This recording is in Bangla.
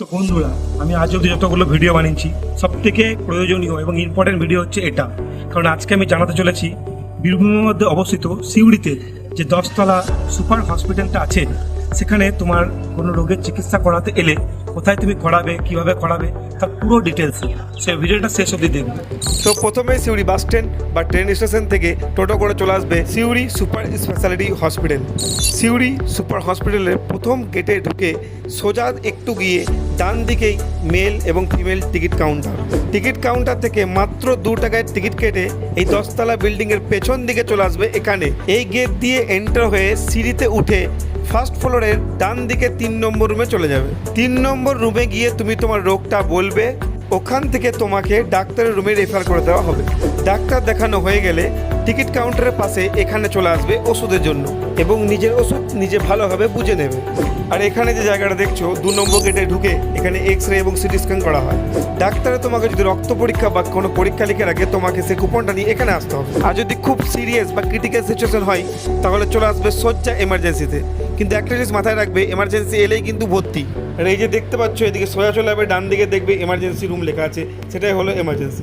তো বন্ধুরা, আমি আজ অব্দি যতগুলো ভিডিও বানিয়েছি সব থেকে প্রয়োজনীয় এবং ইম্পর্টেন্ট ভিডিও হচ্ছে এটা। কারণ আজকে আমি জানাতে চলেছি, বীরভূমের মধ্যে অবস্থিত সিউড়িতে যে দশতলা সুপার হসপিটালটা আছে, সেখানে তোমার কোনো রোগের চিকিৎসা করাতে এলে কোথায় তুমি করাবে, কীভাবে করাবে, তার পুরো ডিটেলস সে ভিডিওটা শেষ অবধি দেখবে। তো প্রথমে সিউড়ি বাস স্ট্যান্ড বা ট্রেন স্টেশন থেকে টোটো করে চলে আসবে Suri super speciality hospital Suri super হসপিটালের প্রথম গেটে ঢুকে সোজা একটু গিয়ে ডান দিকেই মেল এবং female ticket counter. Ticket counter থেকে মাত্র দু টাকায় টিকিট কেটে এই দশতলা বিল্ডিংয়ের পেছন দিকে চলে আসবে এখানে। এই গেট দিয়ে এন্টার হয়ে সিঁড়িতে উঠে ফার্স্ট ফ্লোরের ডান দিকে তিন নম্বর রুমে চলে যাবে। তিন নম্বর রুমে গিয়ে তুমি তোমার রোগটা বলবে, ওখান থেকে তোমাকে ডাক্তারের রুমে রেফার করে দেওয়া হবে। ডাক্তার দেখানো হয়ে গেলে টিকিট কাউন্টারের পাশে এখানে চলে আসবে ওষুধের জন্য। এবং নিজের ওষুধ নিজে ভালোভাবে বুঝে নেবে। আর এখানে যে জায়গাটা দেখছ, দু নম্বর গেটে ঢুকে এখানে এক্স রে এবং সিটি স্ক্যান করা হয়। ডাক্তারে তোমাকে যদি রক্ত পরীক্ষা বা কোনো পরীক্ষা লিখে রাখে, তোমাকে সে কুপনটা নিয়ে এখানে আসতে হবে। আর যদি খুব সিরিয়াস বা ক্রিটিক্যাল সিচুয়েশন হয়, তাহলে চলে আসবে সজ্জা এমার্জেন্সিতে কিন্তু একটা জিনিস মাথায় রাখবে এমার্জেন্সি এলেই কিন্তু ভর্তি। আর এই যে দেখতে পাচ্ছ, এদিকে সোজা চলে যাবে, ডান দিকে দেখবে এমার্জেন্সি রুম লেখা আছে, সেটাই হলো এমার্জেন্সি